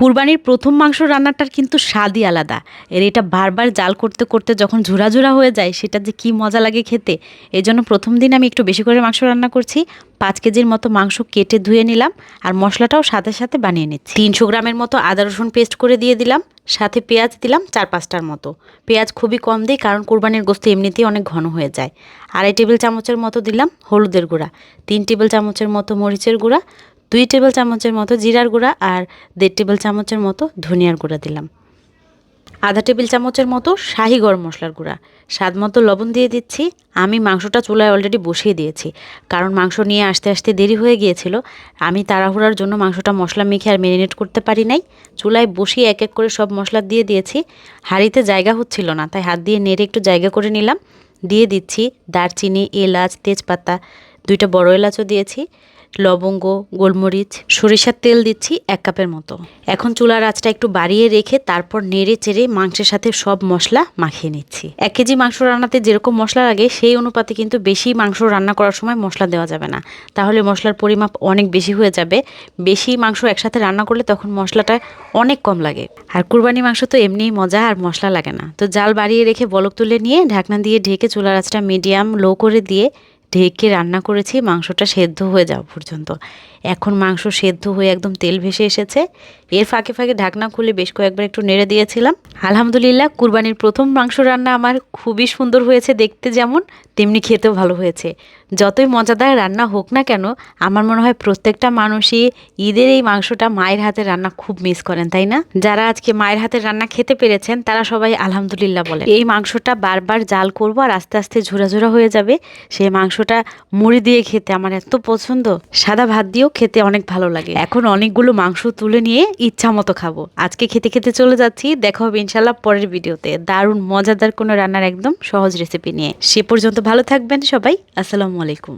কুরবানির প্রথম মাংস রান্নাটার কিন্তু স্বাদই আলাদা। এর এটা বারবার জাল করতে করতে যখন ঝুরা ঝুরা হয়ে যায়, সেটা যে কি মজা লাগে খেতে এই জন্য প্রথম দিন আমি একটু বেশি করে মাংস রান্না করছি। পাঁচ কেজির মতো মাংস কেটে ধুয়ে নিলাম আর মশলাটাও সাথে সাথে বানিয়ে নিচ্ছি। তিনশো গ্রামের মতো আদা, রসুন পেস্ট করে দিয়ে দিলাম, সাথে পেঁয়াজ দিলাম চার পাঁচটার মতো। পেঁয়াজ খুবই কম দিই, কারণ কোরবানির গোস্ত এমনিতেই অনেক ঘন হয়ে যায়। আড়াই টেবিল চামচের মতো দিলাম হলুদের গুঁড়া, তিন টেবিল চামচের মতো মরিচের গুঁড়া দুই টেবিল চামচের মতো জিরার গুঁড়া আর দেড় টেবিল চামচের মতো ধনিয়ার গুঁড়া দিলাম। আধা টেবিল চামচের মতো শাহি গরম মশলার গুঁড়া। স্বাদ মতো লবণ দিয়ে দিচ্ছি। আমি মাংসটা চুলায় অলরেডি বসিয়ে দিয়েছি। কারণ মাংস নিয়ে আসতে আসতে দেরি হয়ে গিয়েছিল। আমি তাড়াহুড়ার জন্য মাংসটা মশলা মেখে আর ম্যারিনেট করতে পারি নাই। চুলায় বসিয়ে এক এক করে সব মশলা দিয়ে দিয়েছি। হাঁড়িতে জায়গা হচ্ছিল না, তাই হাত দিয়ে নেড়ে একটু জায়গা করে নিলাম। দিয়ে দিচ্ছি দারচিনি, এলাচ, তেজপাতা, দুইটা বড় এলাচও দিয়েছি। লবঙ্গ, গোলমরিচ, সরিষার তেল দিচ্ছি এক কাপের মতো। এখন চুলার আঁচটা একটু বাড়িয়ে রেখে তারপর নেড়ে চেড়ে মাংসের সাথে সব মশলা মাখিয়ে নিচ্ছি। এক কেজি মাংস রান্নাতে যেরকম মশলা লাগে, সেই অনুপাতে কিন্তু বেশি মাংস রান্না করার সময় মশলা দেওয়া যাবে না। তাহলে মশলার পরিমাপ অনেক বেশি হয়ে যাবে। বেশি মাংস একসাথে রান্না করলে তখন মশলাটা অনেক কম লাগে। আর কুরবানি মাংস তো এমনিই মজা আর মশলা লাগে না। তো জাল বাড়িয়ে রেখে বলক তুলে নিয়ে ঢাকনা দিয়ে ঢেকে চুলার আঁচটা মিডিয়াম লো করে দিয়ে ঢেকে রান্না করেছি মাংসটা সেদ্ধ হয়ে যাওয়া পর্যন্ত। এখন মাংস সেদ্ধ হয়ে একদম তেল ভেসে এসেছে। এর ফাঁকে ফাঁকে ঢাকনা খুলে বেশ কয়েকবার একটু নেড়ে দিয়েছিলাম। আলহামদুলিল্লাহ, কুরবানির প্রথম মাংস রান্না আমার খুবই সুন্দর হয়েছে দেখতে যেমন, তেমনি খেতেও ভালো হয়েছে। যতই মজাদার রান্না হোক না কেন, আমার মনে হয় প্রত্যেকটা মানুষই ঈদের এই মাংসটা মায়ের হাতের রান্না খুব মিস করেন, তাই না? যারা আজকে মায়ের হাতের রান্না খেতে পেরেছেন, তারা সবাই আলহামদুলিল্লাহ বলে এই মাংসটা বারবার জাল করব আর আস্তে আস্তে ঝোরা ঝোরা হয়ে যাবে। সেই মাংসটা মুড়ি দিয়ে খেতে আমার এত পছন্দ। সাদা ভাত দিয়েও খেতে অনেক ভালো লাগে। এখন অনেকগুলো মাংস তুলে নিয়ে ইচ্ছা মতো খাব। আজকে খেতে খেতে চলে যাচ্ছি। দেখা হবে ইনশাল্লাহ পরের ভিডিওতে। দারুণ, মজাদার কোনো রান্নার একদম সহজ রেসিপি নিয়ে। সে পর্যন্ত ভালো থাকবেন সবাই। আসসালামু আলাইকুম।